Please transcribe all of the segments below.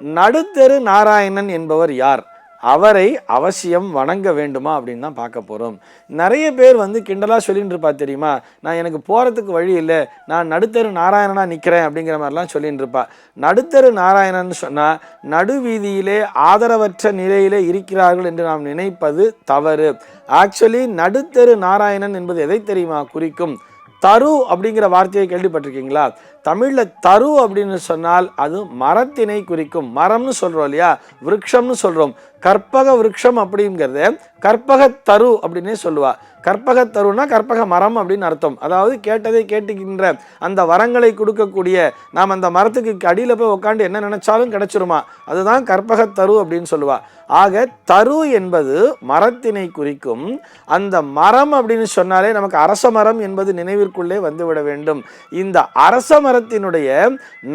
நடுத்தெரு நாராயணன் என்பவர் யார்? அவரை அவசியம் வணங்க வேண்டுமா அப்படின்னு தான் பார்க்க போகிறோம் நிறைய பேர் வந்து கிண்டலாக சொல்லிட்டு இருப்பா தெரியுமா? நான் எனக்கு போகிறதுக்கு வழி இல்லை நான் நடுத்தரு நாராயணனா நிற்கிறேன் அப்படிங்கிற மாதிரிலாம் சொல்லிட்டு இருப்பா. நடுத்தரு நாராயணன் சொன்னால் நடுவீதியிலே ஆதரவற்ற நிலையிலே இருக்கிறார்கள் என்று நாம் நினைப்பது தவறு. ஆக்சுவலி நடுத்தரு நாராயணன் என்பது எதை தெரியுமா குறிக்கும்? தரு அப்படிங்கிற வார்த்தையை கேள்விப்பட்டிருக்கீங்களா? தமிழில் தரு அப்படின்னு சொன்னால் அது மரத்தினை குறிக்கும். மரம்னு சொல்கிறோம் இல்லையா? விருட்சம்னு சொல்கிறோம் கற்பக விரக்ஷம் அப்படிங்கிறத கற்பக தரு அப்படின்னே சொல்லுவா. கற்பக தருனா கற்பக மரம் அப்படின்னு அர்த்தம். அதாவது கேட்டதை கேட்டுக்கின்ற அந்த வரங்களை கொடுக்கக்கூடிய நாம் அந்த மரத்துக்கு அடியில் போய் உட்காந்து என்ன நினைச்சாலும் கிடைச்சிருமா? அதுதான் கற்பக தரு அப்படின்னு சொல்லுவா. ஆக தரு என்பது மரத்தினை குறிக்கும் அந்த மரம் அப்படின்னு சொன்னாலே நமக்கு அரச மரம் என்பது நினைவிற்குள்ளே வந்துவிட வேண்டும். இந்த அரச மரத்தினுடைய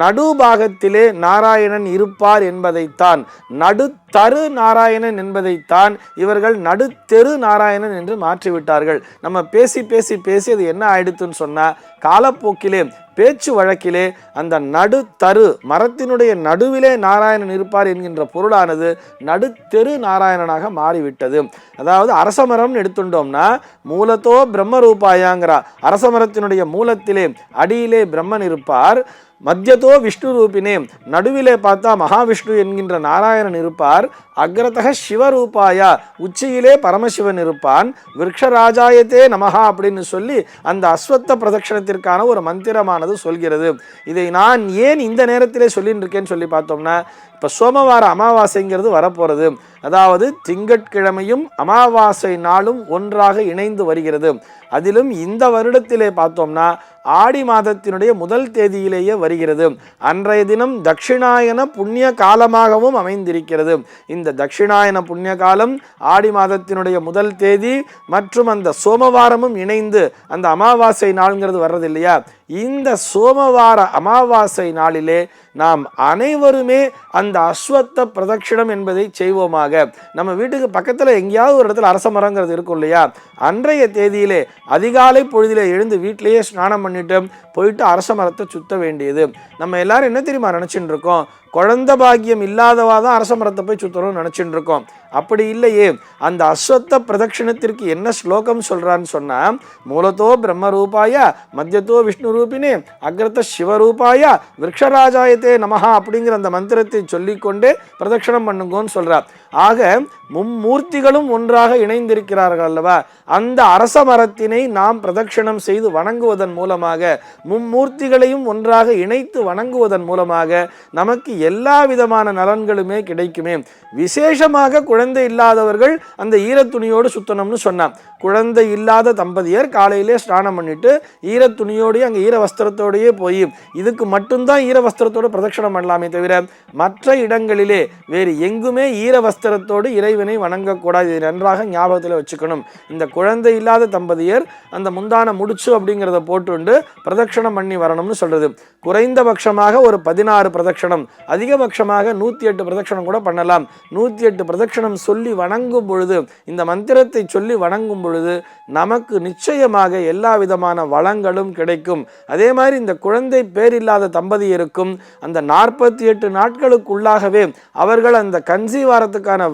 நடுபாகத்திலே நாராயணன் இருப்பார் என்பதைத்தான் நடு தரு நாராயணன் என்பதைத்தான் இவர்கள் நடுத்தெரு நாராயணன் என்று மாற்றிவிட்டார்கள். நம்ம பேசி பேசி பேசி அது என்ன ஆயிடுத்துன்னு சொன்னால் காலப்போக்கிலே பேச்சு வழக்கிலே அந்த நடுத்தரு மரத்தினுடைய நடுவிலே நாராயணன் இருப்பார் என்கின்ற பொருளானது நடுத்தெரு நாராயணனாக மாறிவிட்டது. அதாவது அரச மரம்னு எடுத்துட்டோம்னா மூலத்தோ பிரம்ம ரூபாயாங்கிறா அரசமரத்தினுடைய மூலத்திலே அடியிலே பிரம்மன் இருப்பார். மத்தியதோ விஷ்ணு ரூபினே நடுவிலே பார்த்தா மகாவிஷ்ணு என்கின்ற நாராயணன் இருப்பார். அக்ரதக சிவரூபாயா உச்சியிலே பரமசிவன் இருப்பான். விரக்ஷராஜாயத்தே நமஹா அப்படின்னு சொல்லி அந்த அஸ்வத்த பிரதட்சணத்திற்கான ஒரு மந்திரமானது சொல்கிறது. இதை நான் ஏன் இந்த நேரத்திலே சொல்லிட்டு இருக்கேன்னு சொல்லி பார்த்தோம்னா இப்போ சோமவார அமாவாசைங்கிறது வரப்போகிறது அதாவது திங்கட்கிழமையும் அமாவாசை நாளும் ஒன்றாக இணைந்து வருகிறது. அதிலும் இந்த வருடத்திலே பார்த்தோம்னா ஆடி மாதத்தினுடைய முதல் தேதியிலேயே வருகிறது. அன்றைய தினம் தட்சிணாயன புண்ணிய காலமாகவும் அமைந்திருக்கிறது. இந்த தட்சிணாயன புண்ணிய காலம் ஆடி மாதத்தினுடைய முதல் தேதி மற்றும் அந்த சோமவாரமும் இணைந்து அந்த அமாவாசை நாள்ங்கிறது வர்றது இல்லையா இந்த சோமவார அமாவாசை நாளிலே நாம் அனைவருமே அந்த அஸ்வத்த பிரதட்சிணம் என்பதை செய்வோமாக. நம்ம வீட்டுக்கு பக்கத்தில் எங்கேயாவது ஒரு இடத்துல அரச மரங்கிறது இருக்கும் இல்லையா? அன்றைய தேதியிலே அதிகாலை பொழுதிலே எழுந்து வீட்டிலேயே ஸ்நானம் பண்ணிட்டு போயிட்டு அரச மரத்தை சுத்த வேண்டியது. நம்ம எல்லாரும் என்ன தெரியுமா நினச்சிட்டு இருக்கோம்? குழந்த பாக்கியம் இல்லாதவா தான் அரச மரத்தை போய் சுத்தணும்னு நினச்சிட்டு இருக்கோம். அப்படி இல்லையே. அந்த அஸ்வத்த பிரதட்சிணத்திற்கு என்ன ஸ்லோகம் சொல்கிறான்னு சொன்னால் மூலத்தோ பிரம்மரூபாய மத்தியத்தோ விஷ்ணு ரூபினே அக்ரத சிவரூபாய விரக்ஷராஜாயத்தே நமஹா அப்படிங்கிற அந்த மந்திரத்தை சொல்லிக்கொண்டே பிரதட்சணம் பண்ணுங்கன்னு சொல்கிறார் ஆக மும்மூர்த்திகளும் ஒன்றாக இணைந்திருக்கிறார்கள் அல்லவா? அந்த அரச மரத்தினை நாம் பிரதட்சணம் செய்து வணங்குவதன் மூலமாக மும்மூர்த்திகளையும் ஒன்றாக இணைத்து வணங்குவதன் மூலமாக நமக்கு எல்லா விதமான நலன்களுமே கிடைக்குமே. விசேஷமாக குழந்தை இல்லாதவர்கள் அந்த ஈரத்துணியோடு சுத்தணும்னு சொன்னான். குழந்தை இல்லாத தம்பதியர் காலையிலே ஸ்நானம் பண்ணிட்டு ஈரத்துணியோடய அங்கே ஈர வஸ்திரத்தோடையே போய் இதுக்கு மட்டும்தான் ஈர வஸ்திரத்தோட பிரதட்சணம் பண்ணலாமே தவிர மற்ற இடங்களிலே வேறு எங்குமே ஈர வஸ்திரத்தோடு இறைவனை வணங்கக்கூடாது. இதை நன்றாக ஞாபகத்தில் வச்சுக்கணும். இந்த குழந்தை இல்லாத தம்பதியர் அந்த முந்தான முடிச்சு அப்படிங்கிறத போட்டுண்டு பிரதட்சணம் பண்ணி வரணும்னு சொல்கிறது குறைந்தபட்சமாக ஒரு பதினாறு பிரதட்சணம். அதிகபட்சமாக நூற்றி எட்டு பிரதட்சணம் கூட பண்ணலாம். நூற்றி எட்டு பிரதட்சணம் சொல்லி வணங்கும் பொழுது இந்த மந்திரத்தை சொல்லி வணங்கும் பொழுது நமக்கு நிச்சயமாக எல்லா விதமான வளங்களும் கிடைக்கும். அதே மாதிரி இந்த குழந்தை பேர் இல்லாத தம்பதியருக்கும் அந்த நாற்பத்தி எட்டு நாட்களுக்குள்ளாகவே அவர்கள் அந்த கன்சீவாரத்துக்கான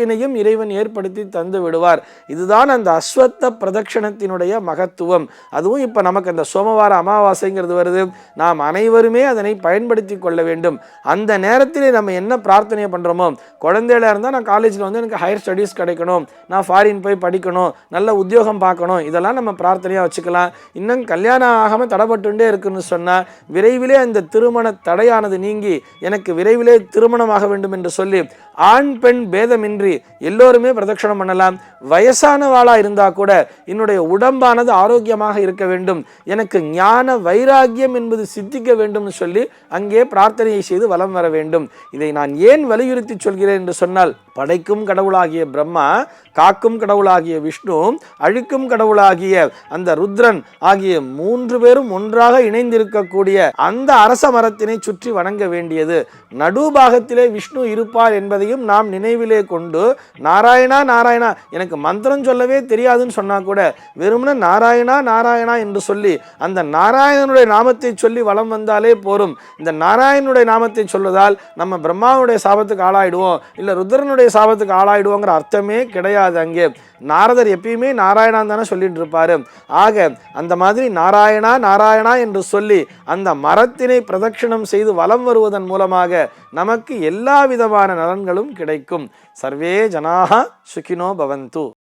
வாய்ப்பினையும் இறைவன் ஏற்படுத்தி தந்து விடுவார். இதுதான் அந்த அஸ்வத்த பிரதட்சணத்தினுடைய மகத்துவம். அதுவும் இப்போ நமக்கு அந்த சோமவார அமாவாசைங்கிறது வருது. நாம் அனைவருமே அதனை பயன்படுத்தி கொள்ள வேண்டும். அந்த நேரத்திலே நம்ம என்ன பிரார்த்தனை பண்ணுறோமோ குழந்தையில இருந்தால் நான் காலேஜில் வந்து எனக்கு ஹையர் ஸ்டடீஸ் கிடைக்கணும். நான் ஃபாரின் போய் படிக்கணும். நல்ல உத்தியோகம் பார்க்கணும். இதெல்லாம் நம்ம பிரார்த்தனையாக வச்சுக்கலாம். இன்னும் கல்யாணம் ஆகாமல் தடைப்பட்டுட்டே இருக்குன்னு சொன்னால் விரைவிலே அந்த திருமண தடையானது நீங்கி எனக்கு விரைவிலே திருமணமாக வேண்டும் என்று சொல்லி ஆண் பெண் பேதமின்றி எல்லோருமே பிரதட்சணம் பண்ணலாம். வயசானவாளாக இருந்தா கூட என்னுடைய உடம்பானது ஆரோக்கியமாக இருக்க வேண்டும். எனக்கு ஞான வைராக்கியம் என்பது சித்திக்க வேண்டும்னு சொல்லி அங்கே பிரார்த்தனையை செய்து வலம் வர வேண்டும். இதை நான் ஏன் வலியுறுத்தி சொல்கிறேன் என்று சொன்னால் படைக்கும் கடவுளாகிய பிரம்மா காக்கும் கடவுளாகிய விஷ்ணு அழிக்கும் கடவுளாகிய அந்த ருத்ரன் ஆகிய மூன்று பேரும் ஒன்றாக இணைந்திருக்கக்கூடிய அந்த அரச மரத்தினை சுற்றி வணங்க வேண்டியது. நடுபாகத்திலே விஷ்ணு இருப்பார் என்பதையும் நாம் நினைவிலே கொண்டு நாராயணா நாராயணா எனக்கு மந்திரம் சொல்லவே தெரியாதுன்னு சொன்னா கூட வெறுமனே நாராயணா நாராயணா என்று சொல்லி அந்த நாராயணனுடைய நாமத்தை சொல்லி வலம் வந்தாலே போரும். இந்த நாராயணனுடைய நாமத்தை சொல்வதால் நம்ம பிரம்மாவுடைய சாபத்துக்கு ஆளாயிடுவோம் இல்லை ருத்ரனுடைய சாபத்துக்கு ஆளாயிடுவோங்கிற அர்த்தமே கிடையாது. அங்கே நாரதர் எப்பயுமே நாராயணா தானே சொல்லிட்டு இருப்பாரு ஆக அந்த மாதிரி நாராயணா நாராயணா என்று சொல்லி அந்த மரத்தினை பிரதட்சிணம் செய்து வலம் வருவதன் மூலமாக நமக்கு எல்லா விதமான நலன்களும் கிடைக்கும். சர்வே ஜனாக சுகினோ பவந்து.